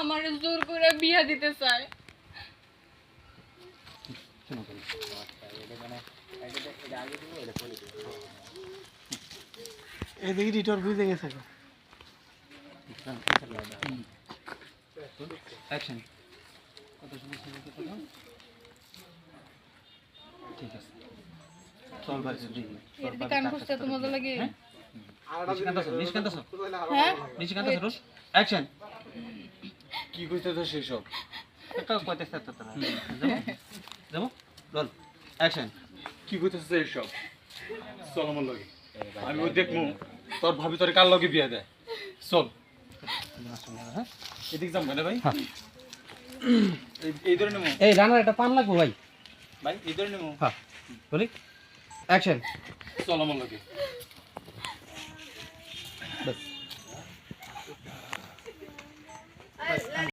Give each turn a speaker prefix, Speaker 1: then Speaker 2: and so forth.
Speaker 1: আমার জোর করে বিয়া দিতে চায়।
Speaker 2: এদিকে রিটর বুঝে গেছে।
Speaker 3: অ্যাকশন কত? ঠিক আছে। চল ভাই দেখি
Speaker 1: এদিকে কান খুঁজতে তো মজা লাগে।
Speaker 3: Nishikanta sir Nishikanta sir.
Speaker 1: হ্যাঁ?
Speaker 3: স্যার অ্যাকশন
Speaker 4: কি কইতে তো সেসব
Speaker 3: একটা কইতে সেট তো না যাব? যাব? বল অ্যাকশন
Speaker 4: কি কইতে করতেছে এইসব চল আমার লগে। আমি ও দেখমু তোর ভাবি তোর কার লগে বিয়ে দেয়? চল। এদিক যাম কেন ভাই। হ্যাঁ। এই ধরে নেব
Speaker 3: এই রানার একটা পান লাগবো ভাই।
Speaker 4: ভাই এই ধরে নেব
Speaker 3: হ্যাঁ। বলি? অ্যাকশন
Speaker 4: চল আমার লগে। বাস।